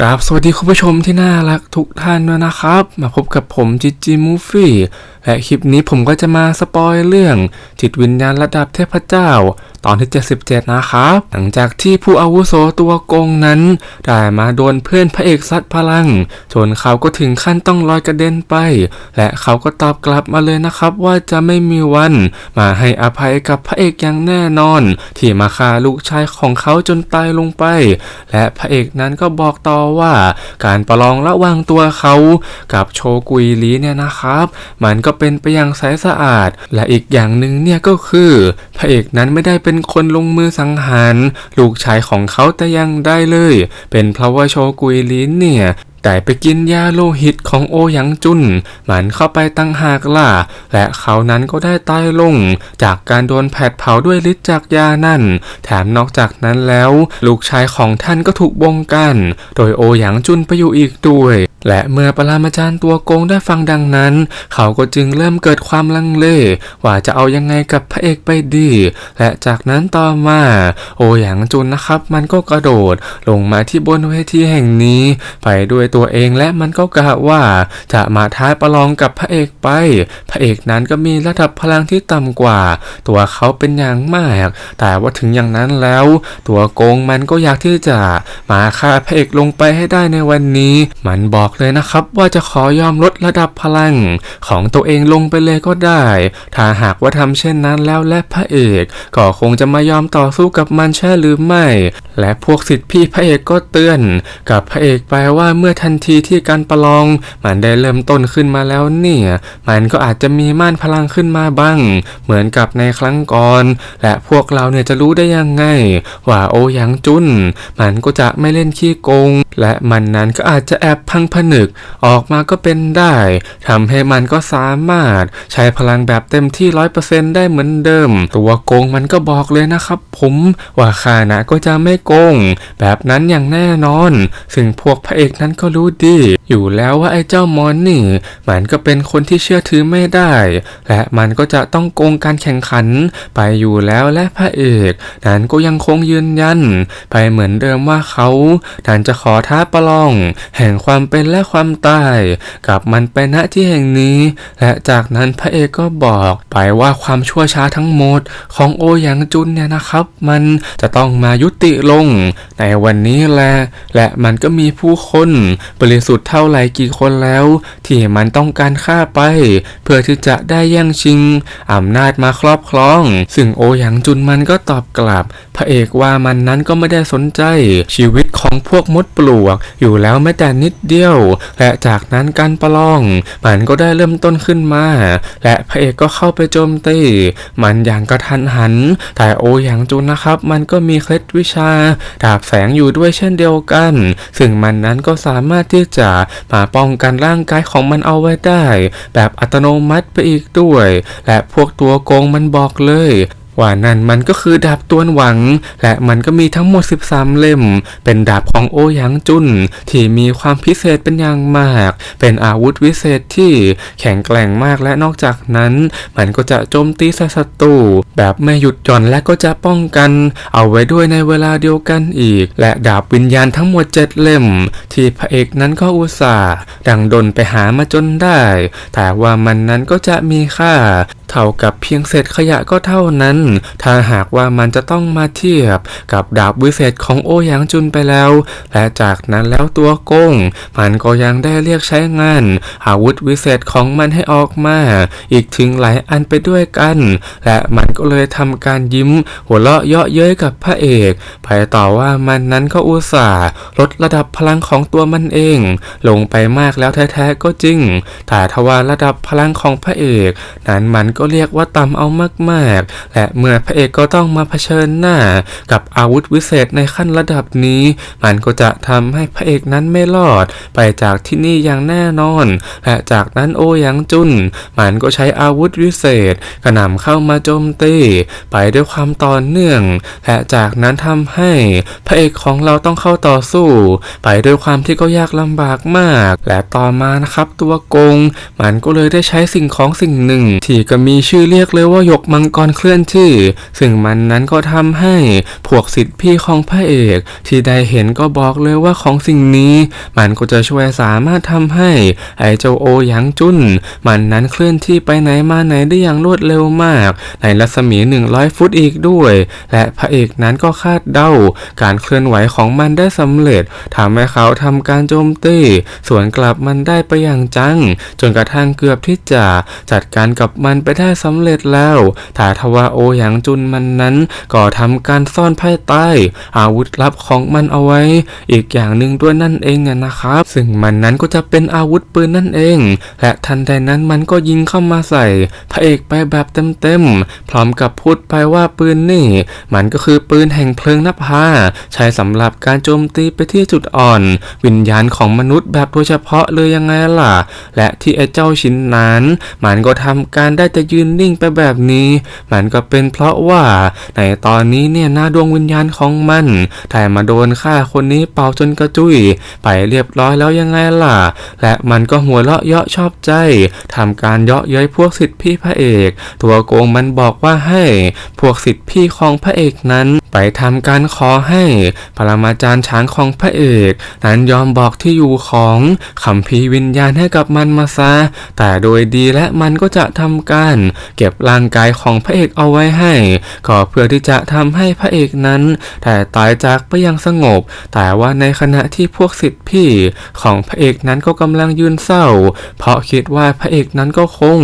กราบสวัสดีคุณผู้ชมที่น่ารักทุกท่านด้วยนะครับ มาพบกับผมจิจิมูฟี่และคลิปนี้ผมก็จะมาสปอยเรื่อง จิตวิญญาณระดับเทพเจ้า ตอนที่ 77 นะครับ หลังจากที่ผู้อาวุโสตัวโกงนั้น ได้มาโดนเพื่อนพระเอกซัดพลังจนเขาก็ถึงขั้นต้องลอยกระเด็นไป และเขาก็ตอบกลับมาเลยนะครับ ว่าจะไม่มีวัน มาให้อภัยกับพระเอกอย่างแน่นอน ที่มาฆ่าลูกชายของเขาจนตายลงไป และพระเอกนั้นก็บอกต่อะว่าการประลองระหว่างตัวเขากับโชกุยลีเนี่ยนะครับ มันก็เป็นไปอย่างใสสะอาด และอีกอย่างหนึ่งเนี่ยก็คือพระเอกนั้นไม่ได้เป็นคนลงมือสังหาร ลูกชายของเขาแต่ยังได้เลย เป็นเพราะว่าโชกุยลีเนี่ย ได้ไปกินยาโลหิตของโอหยางจุนมันเข้าไปตั้งหากล่ะ และเขานั้นก็ได้ตายลง จากการโดนแผดเผาด้วยฤทธิ์จากยานั่น แถมนอกจากนั้นแล้ว ลูกชายของท่านก็ถูกบงการโดยโอหยางจุนไปอยู่อีกด้วยและเมื่อปรามาจารย์ตัวโกงได้ฟังดังนั้น เขาก็จึงเริ่มเกิดความลังเล ว่าจะเอายังไงกับพระเอกไปดี และจากนั้นต่อมา โอหยางจุนนะครับ มันก็กระโดดลงมาที่บนเวทีแห่งนี้ ไปด้วยตัวเองและมันก็กะว่าจะมาท้าประลองกับพระเอกไป พระเอกนั้นก็มีระดับพลังที่ต่ำกว่า ตัวเขาเป็นอย่างมาก แต่ว่าถึงอย่างนั้นแล้ว ตัวโกงมันก็อยากที่จะมาฆ่าพระเอกลงไปให้ได้ในวันนี้ มันบอกเลยนะครับว่าจะขอยอมลดระดับพลังของตัวเองลงไปเลยก็ได้ ถ้าหากว่าทำเช่นนั้นแล้วและพระเอกก็คงจะมายอมต่อสู้กับมันใช่หรือไม่ และพวกสิทธิพี่พระเอกก็เตือน กับพระเอกไปว่าเมื่อทันทีที่การประลอง มันได้เริ่มต้นขึ้นมาแล้วเนี่ย มันก็อาจจะมีม่านพลังขึ้นมาบ้าง เหมือนกับในครั้งก่อน และพวกเราเนี่ยจะรู้ได้ยังไง ว่าโอหยางจุนมันก็จะไม่เล่นขี้โกง และมันนั้นก็อาจจะแอบพังผนึกออกมาก็เป็นได้ทำให้มันก็สามารถใช้พลังแบบเต็มที่ร้อยเปอร์เซ็นต์ได้เหมือนเดิม ตัวโกงมันก็บอกเลยนะครับผมว่าข้านะก็จะไม่โกง แบบนั้นอย่างแน่นอน ซึ่งพวกพระเอกนั้นก็รู้ดี อยู่แล้วว่าไอ้เจ้ามอนนี่ มันก็เป็นคนที่เชื่อถือไม่ได้ และมันก็จะต้องโกงการแข่งขันไปอยู่แล้วและพระเอกนั้นก็ยังคงยืนยัน ไปเหมือนเดิมว่าเขานั้นจะขอท้าประลอง แห่งความเป็นและความตาย กับมันไปณที่แห่งนี้ และจากนั้นพระเอกก็บอกไปว่าความชั่วช้าทั้งหมดของโอหยางจุนเนี่ยนะครับ มันจะต้องมายุติลง ในวันนี้แหละและมันก็มีผู้คนบริสุทธิ์เท่าไหร่กี่คนแล้ว ที่มันต้องการฆ่าไป เพื่อที่จะได้แย่งชิงอำนาจมาครอบครอง ซึ่งโอหยางจุนมันก็ตอบกลับ พระเอกว่ามันนั้นก็ไม่ได้สนใจ ชีวิตของพวกมดปลวก อยู่แล้วแม้แต่นิดเดียว และจากนั้นการประลอง มันก็ได้เริ่มต้นขึ้นมา และพระเอกก็เข้าไปโจมตีมันอย่างกระทันหัน แต่โอหยางจุนนะครับ มันก็มีเคล็ดวิชาดาบแสงอยู่ด้วยเช่นเดียวกัน ซึ่งมันนั้นก็สามารถที่จะมาป้องกันร่างกายของมันเอาไว้ได้ แบบอัตโนมัติไปอีกด้วย และพวกตัวโกงมันบอกเลย ว่านั่นมันก็คือดาบตวนหวัง และมันก็มีทั้งหมด 13 เล่ม เป็นดาบของโอหยางจุนที่มีความพิเศษเป็นอย่างมาก เป็นอาวุธวิเศษที่แข็งแกร่งมากและนอกจากนั้น มันก็จะโจมตีศัตรูแบบไม่หยุดหย่อนและก็จะป้องกัน เอาไว้ด้วยในเวลาเดียวกันอีก และดาบวิญญาณทั้งหมด 7 เล่ม ที่พระเอกนั้นก็อุตส่าห์ดังดนไปหามาจนได้ แต่ว่ามันนั้นก็จะมีค่า เท่ากับเพียงเศษขยะก็เท่านั้นถ้าหากว่ามันจะต้องมาเทียบกับดาบวิเศษของโอหยางจุนไปแล้ว และจากนั้นแล้วตัวกงมันก็ยังได้เรียกใช้งาน อาวุธวิเศษของมันให้ออกมา อีกถึงหลายอันไปด้วยกัน และมันก็เลยทำการยิ้ม หัวเราะเยาะเย้ยกับพระเอกไปต่อว่ามันนั้นก็อุตส่าห์ลดระดับพลังของตัวมันเอง ลงไปมากแล้วแท้ๆก็จริงแต่ทว่าระดับพลังของพระเอก นั้นมันก็เรียกว่าต่ำเอามากๆ และเมื่อพระเอกก็ต้องมาเผชิญหน้ากับอาวุธวิเศษในขั้นระดับนี้ มันก็จะทำให้พระเอกนั้นไม่รอดไปจากที่นี่อย่างแน่นอน และจากนั้นโอหยางจุนมันก็ใช้อาวุธวิเศษกระหน่ำเข้ามาโจมตีไปด้วยความต่อเนื่องและจากนั้นทำให้พระเอกของเราต้องเข้าต่อสู้ ไปด้วยความที่ก็ยากลำบากมาก และต่อมานะครับตัวโกง มันก็เลยได้ใช้สิ่งของสิ่งหนึ่ง ที่ก็มีชื่อเรียกเลยว่าหยกมังกรเคลื่อนที่ซึ่งมันนั้นก็ทำให้พวกสิทธิพี่ของพระเอก ที่ได้เห็นก็บอกเลยว่าของสิ่งนี้ มันก็จะช่วยสามารถทำให้ไอเจ้าโอหยางจุนมันนั้นเคลื่อนที่ไปไหนมาไหนได้อย่างรวดเร็วมาก ในรัศมี 100 ฟุตอีกด้วย และพระเอกนั้นก็คาดเดาการเคลื่อนไหวของมันได้สำเร็จทำให้เขาทำการโจมตีสวนกลับมันได้ไปอย่างจัง จนกระทั่งเกือบที่จะจัดการกับมันไปได้สำเร็จแล้วแต่ทว่าโอหยางจุนมันนั้นก็ทำการซ่อนภายใต้ อาวุธลับของมันเอาไว้ อีกอย่างหนึ่งด้วยนั่นเองนะครับ ซึ่งมันนั้นก็จะเป็นอาวุธปืนนั่นเอง และทันใดนั้นมันก็ยิงเข้ามาใส่ พระเอกไปแบบเต็มๆพร้อมกับพูดไปว่าปืนนี่ มันก็คือปืนแห่งเพลิงนภาใช้สำหรับการโจมตีไปที่จุดอ่อน วิญญาณของมนุษย์แบบโดยเฉพาะเลยยังไงล่ะ และที่ไอ้เจ้าชิ้นนั้น มันก็ทำการได้แต่ยืนนิ่งไปแบบนี้ มันก็เป็นเป็นเพราะว่าในตอนนี้เนี่ยหน้าดวงวิญญาณของมันแต่มาโดนฆ่าคนนี้เป่าจนกระจุย ไปเรียบร้อยแล้วยังไงล่ะ และมันก็หัวเราะเยาะชอบใจทำการเยาะเย้ยพวกสิทธิพี่พระเอก ตัวโกงมันบอกว่าให้พวกสิทธิพี่ของพระเอกนั้น ทำการขอให้ปรมาจารย์ช้างของพระเอก นั้นยอมบอกที่อยู่ของคัมภีวิญญาณให้กับมันมาซะ แต่โดยดีและมันก็จะทำการเก็บร่างกายของพระเอกเอาไว้ให้ก็เพื่อที่จะทำให้พระเอกนั้น แต่ตายจากไปอย่างสงบ แต่ว่าในขณะที่พวกสิทธิพี่ของพระเอกนั้นก็กำลังยืนเศร้า เพราะคิดว่าพระเอกนั้นก็คง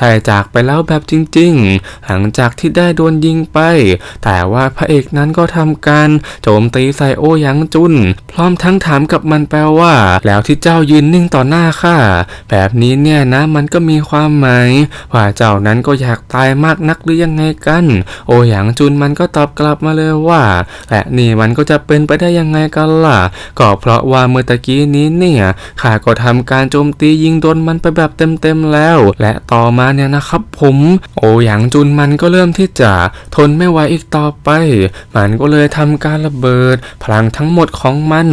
ตายจากไปแล้วแบบจริง ๆ หลังจากที่ได้โดนยิงไป แต่ว่าพระเอกนั้นก็ทำการโจมตีใส่โอหยังจุน พร้อมทั้งถามกับมันแปลว่า แล้วที่เจ้ายืนนิ่งต่อหน้าข้าแบบนี้เนี่ยนะมันก็มีความหมายว่าเจ้านั้นก็อยากตายมากนักหรือยังไงกัน โอหยางจุนมันก็ตอบกลับมาเลยว่าและนี่มันก็จะเป็นไปได้ยังไงกันล่ะ ก็เพราะว่าเมื่อตะกี้นี้เนี่ยข้าก็ทำการโจมตียิงโดนมันไปแบบเต็มๆแล้ว และต่อมาเนี่ยนะครับผม โอหยางจุนมันก็เริ่มที่จะทนไม่ไหวอีกต่อไปมันก็เลยทำการระเบิด พลังทั้งหมดของมัน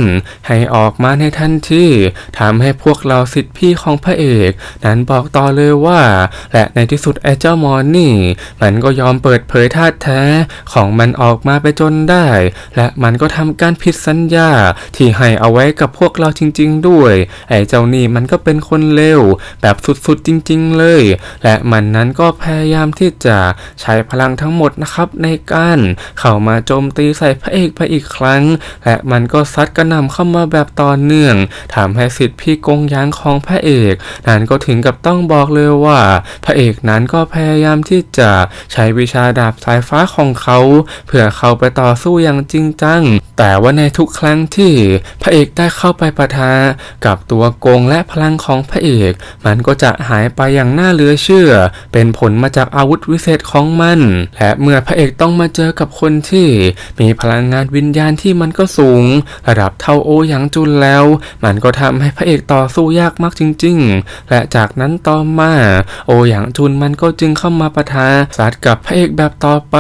ให้ออกมาในทันทีทำให้พวกเราสิทธิพี่ของพระเอก นั้นบอกต่อเลยว่า และในที่สุดไอ้เจ้ามอนนี่ มันก็ยอมเปิดเผยท่าตุแท้ของมันออกมาไปจนได้ และมันก็ทำการผิดสัญญาที่ให้เอาไว้กับพวกเราจริง ๆ ด้วย ไอ้เจ้านี่มันก็เป็นคนเลวแบบสุดๆจริง ๆ เลย และมันนั้นก็พยายามที่จะใช้พลังทั้งหมดนะครับในการเข้ามาโจมตีใส่พระเอกไปอีกครั้ง และมันก็ซัดกระหน่ำเข้ามาแบบต่อเนื่องทำให้สิทธิพี่กงยางของพระเอกนั้นก็ถึงกับต้องบอกเลยว่า พระเอกนั้นก็พยายามที่จะใช้วิชาดาบสายฟ้าของเขาเพื่อเข้าไปต่อสู้อย่างจริงจัง แต่ว่าในทุกครั้งที่พระเอกได้เข้าไปปะทะกับตัวโกงและพลังของพระเอก มันก็จะหายไปอย่างน่าเหลือเชื่อ เป็นผลมาจากอาวุธวิเศษของมัน และเมื่อพระเอกต้องมาเจอกับคนที่มีพลังงานวิญญาณที่มันก็สูง ระดับเท่าโอหยางจุนแล้ว มันก็ทำให้พระเอกต่อสู้ยากมากจริง ๆ และจากนั้นต่อมาโอหยางจุนมันก็จึงเข้ามาปะทะสัดกับพระเอกแบบต่อไป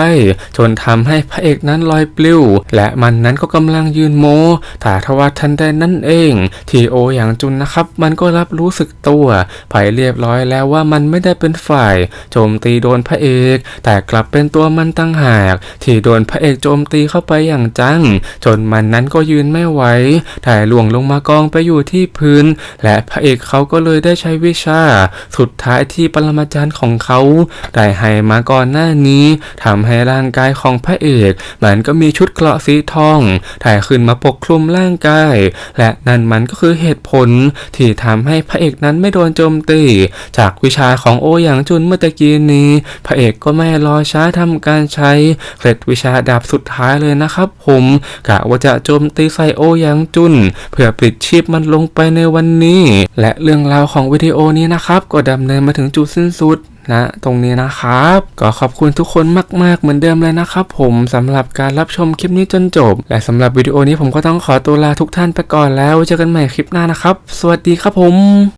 จนทำให้พระเอกนั้นลอยปลิวและมันนั้นก็กำลังยืนโมแต่ทว่าทันใดนั่นเองที่โอหยางจุนนะครับ มันก็รับรู้สึกตัวไปเรียบร้อยแล้วว่ามันไม่ได้เป็นฝ่ายโจมตีโดนพระเอก แต่กลับเป็นตัวมันตั้งหากที่โดนพระเอกโจมตีเข้าไปอย่างจัง จนมันนั้นก็ยืนไม่ไหวแต่หลวงลงมากองไปอยู่ที่พื้น และพระเอกเขาก็เลยได้ใช้วิชา สุดท้ายที่ปรมาจารย์ของเขาได้ให้มาก่อนหน้านี้ทำให้ร่างกายของพระเอกมันก็มีชุดเกราะสีทองถ่ายขึ้นมาปกคลุมร่างกาย และนั่นมันก็คือเหตุผลที่ทำให้พระเอกนั้นไม่โดนโจมตี จากวิชาของโอหยางจุนเมื่อตะกี้นี้ พระเอกก็ไม่รอช้าทำการใช้เคล็ดวิชาดาบสุดท้ายเลยนะครับผมกะว่าจะโจมตีใส่โอหยางจุน เพื่อปลิดชีพมันลงไปในวันนี้ และเรื่องราวของวิดีโอนี้นะครับ ก็ดำเนินมาถึงจุดสิ้นสุดนะตรงนี้นะครับ ก็ขอบคุณทุกคนมากๆเหมือนเดิมเลยนะครับผมสำหรับการรับชมคลิปนี้จนจบ และสำหรับวิดีโอนี้ผมก็ต้องขอตัวลาทุกท่านไปก่อนแล้วเจอกันใหม่คลิปหน้านะครับ สวัสดีครับผม